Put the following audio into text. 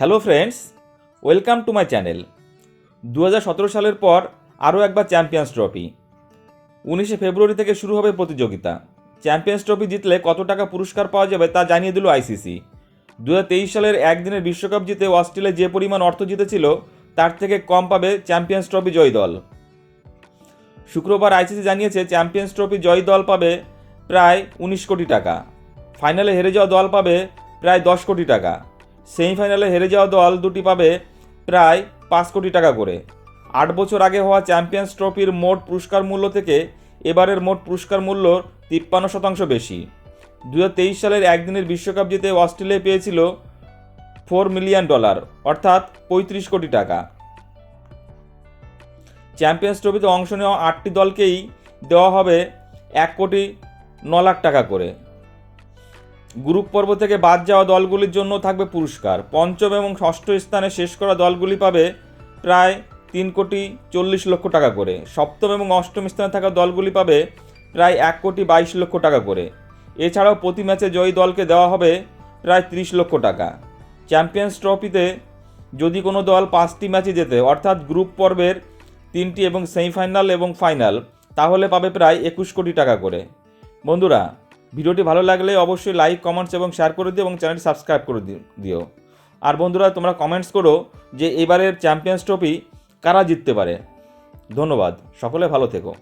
Hello friends welcome to my channel দু হাজার সতেরো সালের পর আরও একবার চ্যাম্পিয়ন্স ট্রফি উনিশে ফেব্রুয়ারি থেকে শুরু হবে প্রতিযোগিতা। চ্যাম্পিয়ন্স ট্রফি জিতলে কত টাকা পুরস্কার পাওয়া যাবে তা জানিয়ে দিল আইসিসি দু হাজার তেইশ সালের একদিনের বিশ্বকাপ জিতে অস্ট্রেলিয়া যে পরিমাণ অর্থ জিতেছিল, তার থেকে কম পাবে চ্যাম্পিয়ন্স ট্রফি জয়ী দল। শুক্রবার আইসিসি জানিয়েছে চ্যাম্পিয়ন্স ট্রফি জয়ী দল পাবে প্রায় উনিশ কোটি টাকা। ফাইনালে হেরে যাওয়া দল পাবে প্রায় দশ কোটি টাকা। সেমিফাইনালে হেরে যাওয়া দল দুটি পাবে প্রায় পাঁচ কোটি টাকা করে। আট বছর আগে হওয়া চ্যাম্পিয়ন্স ট্রফির মোট পুরস্কার মূল্য থেকে এবারের মোট পুরস্কার মূল্য তিপ্পান্ন শতাংশ বেশি। দু হাজার তেইশ সালের একদিনের বিশ্বকাপ জিতে অস্ট্রেলিয়া পেয়েছিল ফোর মিলিয়ন ডলার, অর্থাৎ পঁয়ত্রিশ কোটি টাকা। চ্যাম্পিয়ন্স ট্রফিতে অংশ নেওয়া আটটি দলকেই দেওয়া হবে এক কোটি ন লাখ টাকা করে। গ্রুপ পর্ব থেকে বাদ যাওয়া দলগুলির জন্য থাকবে পুরস্কার। পঞ্চম এবং ষষ্ঠ স্থানে শেষ করা দলগুলি পাবে প্রায় তিন কোটি চল্লিশ লক্ষ টাকা করে। সপ্তম এবং অষ্টম স্থানে থাকা দলগুলি পাবে প্রায় এক কোটি বাইশ লক্ষ টাকা করে। এছাড়াও প্রতি ম্যাচে জয়ী দলকে দেওয়া হবে প্রায় ত্রিশ লক্ষ টাকা। চ্যাম্পিয়ন্স ট্রফিতে যদি কোনো দল পাঁচটি ম্যাচে জেতে, অর্থাৎ গ্রুপ পর্বের তিনটি এবং সেমিফাইনাল এবং ফাইনাল, তাহলে পাবে প্রায় একুশ কোটি টাকা করে। বন্ধুরা ভিডিওটি ভালো লাগলে অবশ্যই লাইক কমেন্টস এবং শেয়ার করে দিও এবং চ্যানেলটি সাবস্ক্রাইব করে দিও। আর বন্ধুরা, তোমরা কমেন্টস করো যে এবারের চ্যাম্পিয়ন্স ট্রফি কারা জিততে পারে। ধন্যবাদ। সকলে ভালো থেকো।